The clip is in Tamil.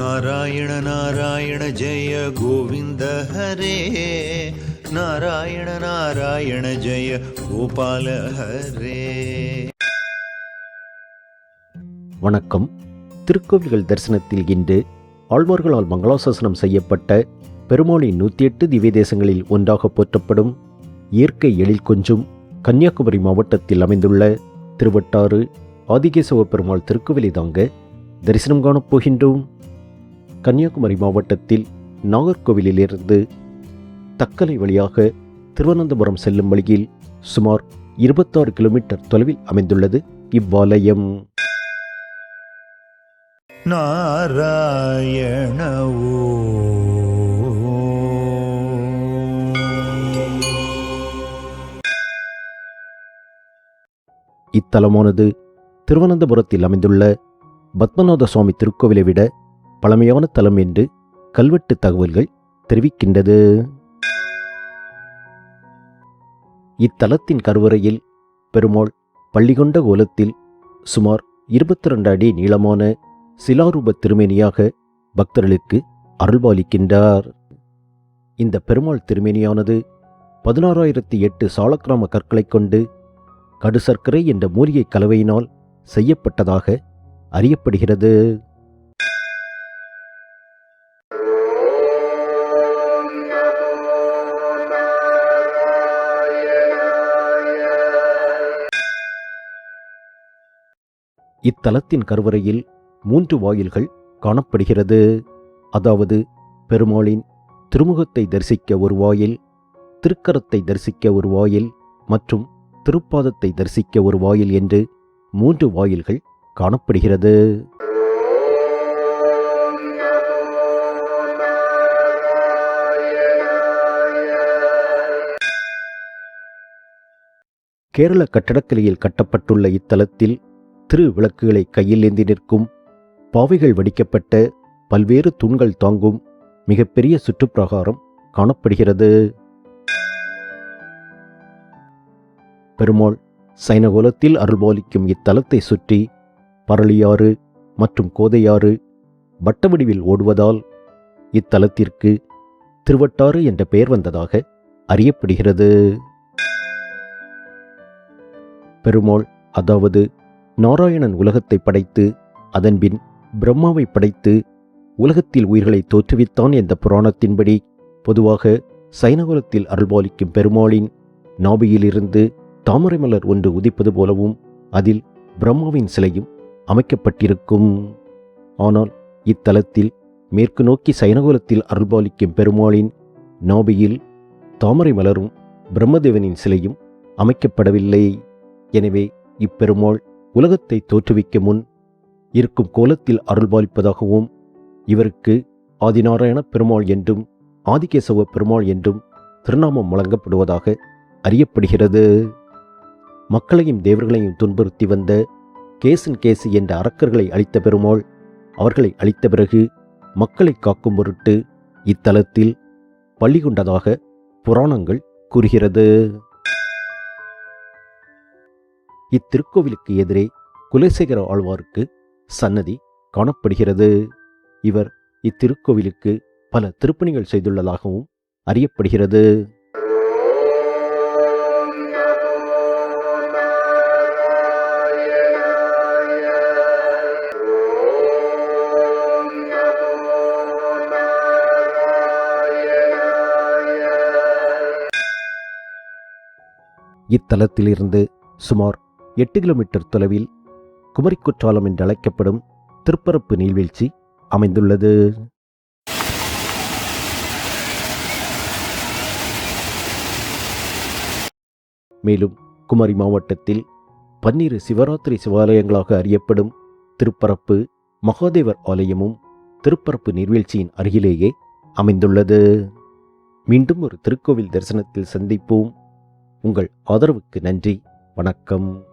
ನಾರಾಯಣ ನಾರಾಯಣ ಜಯ ಗೋವಿಂದ ಹರೇ ನಾರಾಯಣ ನಾರಾಯಣ ಜಯ ಗೋಪಾಲ ಹರೇ வணக்கம் திருக்கோவில்கள் தரிசனத்தில் இன்று ஆழ்வார்களால் மங்களாசாசனம் செய்யப்பட்ட பெருமாளின் நூற்றி எட்டு திவ்ய தேசங்களில் ஒன்றாக போற்றப்படும் இயற்கை எழில் கொஞ்சும் கன்னியாகுமரி மாவட்டத்தில் அமைந்துள்ள திருவட்டாறு ஆதிகேசவ பெருமாள் திருக்கோவிலை தாங்க தரிசனம் காணப் போகின்றோம் கன்னியாகுமரி மாவட்டத்தில் நாகர்கோவிலிலிருந்து தக்கலை வழியாக திருவனந்தபுரம் செல்லும் வழியில் சுமார் இருபத்தாறு கிலோமீட்டர் தொலைவில் அமைந்துள்ளது. இவ்வாலயம். இத்தலமானது திருவனந்தபுரத்தில் அமைந்துள்ள பத்மநாத சுவாமி திருக்கோவிலை விட பழமையான தலம் என்று கல்வெட்டு தகவல்கள் தெரிவிக்கின்றது. இத்தலத்தின் கருவறையில் பெருமாள் பள்ளிகொண்ட கோலத்தில் சுமார் இருபத்தி ரெண்டு அடி நீளமான சிலாரூப திருமேனியாக பக்தர்களுக்கு அருள்பாலிக்கின்றார். இந்த பெருமாள் திருமேனியானது பதினாறாயிரத்தி எட்டு சாலக்கிராம கற்களைக் கொண்டு கடுசர்க்கரை என்ற மூலிகை கலவையினால் செய்யப்பட்டதாக அறியப்படுகிறது. இத்தலத்தின் கருவறையில் மூன்று வாயில்கள் காணப்படுகிறது. அதாவது பெருமாளின் திருமுகத்தை தரிசிக்க ஒரு வாயில் திருக்கரத்தை தரிசிக்க ஒரு வாயில் மற்றும் திருப்பாதத்தை தரிசிக்க ஒரு வாயில் என்று மூன்று வாயில்கள் காணப்படுகிறது. கேரள கட்டடக்கலையில் கட்டப்பட்டுள்ள இத்தலத்தில் திரு விளக்குகளை கையில் ஏந்தி நிற்கும். பாவைகள் வடிக்கப்பட்ட பல்வேறு தூண்கள் தாங்கும். மிகப்பெரிய சுற்றுப்பிரகாரம் காணப்படுகிறது. பெருமாள் சைனகோலத்தில் அருள்பாலிக்கும் இத்தலத்தை சுற்றி பரளியாறு மற்றும் கோதையாறு வட்ட வடிவில் ஓடுவதால் இத்தலத்திற்கு திருவட்டாறு என்ற பெயர் வந்ததாக அறியப்படுகிறது. பெருமாள் அதாவது நாராயணன் உலகத்தை படைத்து அதன்பின் பிரம்மாவை படைத்து உலகத்தில் உயிர்களை தோற்றுவித்தான் என்ற புராணத்தின்படி பொதுவாக சைனகுலத்தில் அருள்பாலிக்கும் பெருமாளின் நாபியிலிருந்து தாமரை மலர் ஒன்று உதிப்பது போலவும் அதில் பிரம்மாவின் சிலையும் அமைக்கப்பட்டிருக்கும். ஆனால் இத்தலத்தில் மேற்கு நோக்கி சைனகுலத்தில் அருள்பாலிக்கும் பெருமாளின் நாபியில் தாமரை மலரும் பிரம்மதேவனின் சிலையும் அமைக்கப்படவில்லை. எனவே இப்பெருமாள் உலகத்தை தோற்றுவிக்க முன் இருக்கும் கோலத்தில் அருள்பாலிப்பதாகவும் இவருக்கு ஆதிநாராயண பெருமாள் என்றும் ஆதிகேசவ பெருமாள் என்றும் திருநாமம் வழங்கப்படுவதாக அறியப்படுகிறது. மக்களையும் தேவர்களையும் துன்புறுத்தி வந்த கேசன் கேசி என்ற அரக்கர்களை அழித்த பெருமாள் அவர்களை அழித்த பிறகு மக்களை காக்கும் பொருட்டு இத்தலத்தில் பள்ளி கொண்டதாக புராணங்கள் கூறுகிறது. இத்திருக்கோவிலுக்கு எதிரே குலசேகர ஆழ்வாருக்கு சன்னதி காணப்படுகிறது. இவர் இத்திருக்கோவிலுக்கு பல திருப்பணிகள் செய்துள்ளதாகவும் அறியப்படுகிறது. இத்தலத்திலிருந்து சுமார் எட்டு கிலோமீட்டர் தொலைவில் குமரிக்குற்றாலம் என்று அழைக்கப்படும் திருப்பரப்பு நீர்வீழ்ச்சி அமைந்துள்ளது. மேலும் குமரி மாவட்டத்தில் பன்னிரு சிவராத்திரி சிவாலயங்களாக அறியப்படும் திருப்பரப்பு மகாதேவர் ஆலயமும் திருப்பரப்பு நீர்வீழ்ச்சியின் அருகிலேயே அமைந்துள்ளது. மீண்டும் ஒரு திருக்கோவில் தரிசனத்தில் சந்திப்போம். உங்கள் ஆதரவுக்கு நன்றி. வணக்கம்.